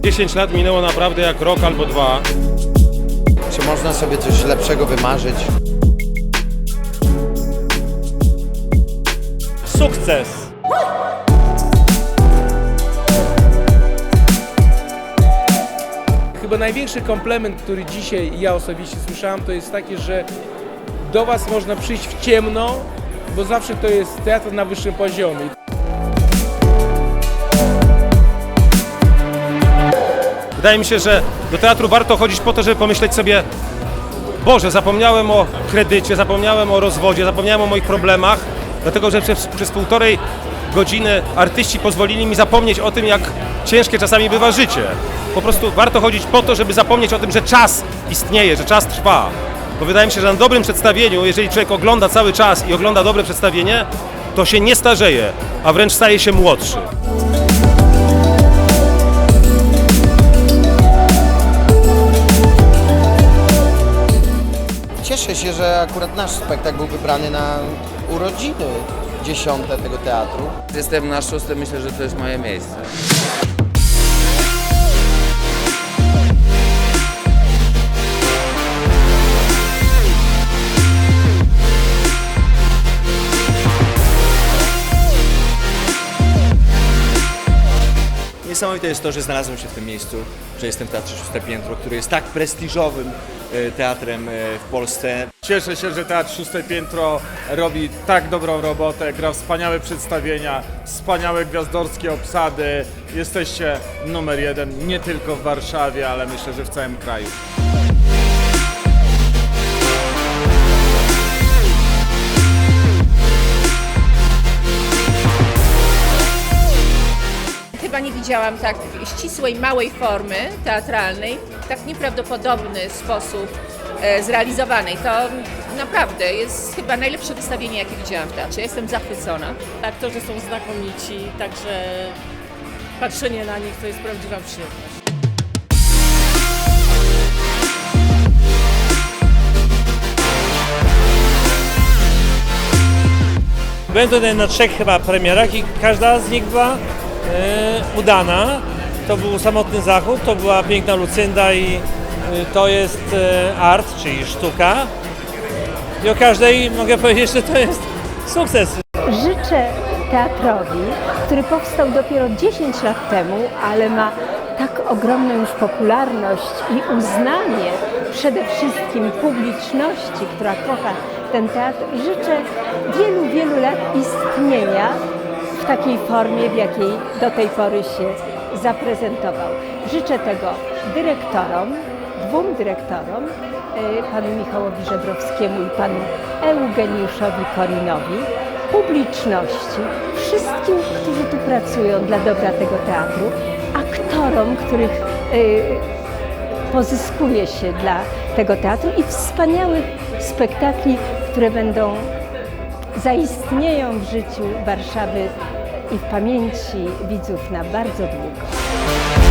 10 lat minęło naprawdę jak rok albo dwa. Czy można sobie coś lepszego wymarzyć? Sukces! Chyba największy komplement, który dzisiaj ja osobiście słyszałem, to jest taki, że do Was można przyjść w ciemno, bo zawsze to jest teatr na wyższym poziomie. Wydaje mi się, że do teatru warto chodzić po to, żeby pomyśleć sobie Boże, zapomniałem o kredycie, zapomniałem o rozwodzie, zapomniałem o moich problemach, dlatego że przez, przez półtorej godziny artyści pozwolili mi zapomnieć o tym, jak ciężkie czasami bywa życie. Po prostu warto chodzić po to, żeby zapomnieć o tym, że czas istnieje, że czas trwa. Bo wydaje mi się, że na dobrym przedstawieniu, jeżeli człowiek ogląda cały czas i ogląda dobre przedstawienie, to się nie starzeje, a wręcz staje się młodszy. Cieszę się, że akurat nasz spektakl był wybrany na urodziny dziesiąte tego teatru. Jestem na szóstym, myślę, że to jest moje miejsce. Niesamowite jest to, że znalazłem się w tym miejscu, że jestem w Teatrze Szóste Piętro, który jest tak prestiżowym e, teatrem e, w Polsce. Cieszę się, że Teatr Szóste Piętro robi tak dobrą robotę, gra wspaniałe przedstawienia, wspaniałe gwiazdorskie obsady. Jesteście numer jeden nie tylko w Warszawie, ale myślę, że w całym kraju. Widziałam tak ścisłej, małej formy teatralnej, w tak nieprawdopodobny sposób e, zrealizowanej. To naprawdę jest chyba najlepsze wystawienie, jakie widziałam w teatrze. Jestem zachwycona. Aktorzy są znakomici, także patrzenie na nich to jest prawdziwa przyjemność. Tutaj na trzech chyba premierach i każda z nich była udana. To był Samotny Zachód, to była Piękna Lucynda i e, to jest e, art, czyli sztuka. I o każdej mogę powiedzieć, że to jest sukces. Życzę teatrowi, który powstał dopiero 10 lat temu, ale ma tak ogromną już popularność i uznanie przede wszystkim publiczności, która kocha ten teatr. Życzę wielu, wielu lat istnienia takiej formie, w jakiej do tej pory się zaprezentował. Życzę tego dyrektorom, dwóm dyrektorom, e, panu Michałowi Żebrowskiemu i panu Eugeniuszowi Korinowi, publiczności, wszystkim, którzy tu pracują dla dobra tego teatru, aktorom, których e, pozyskuje się dla tego teatru i wspaniałych spektakli, które będą zaistnieją w życiu Warszawy i w pamięci widzów na bardzo długo.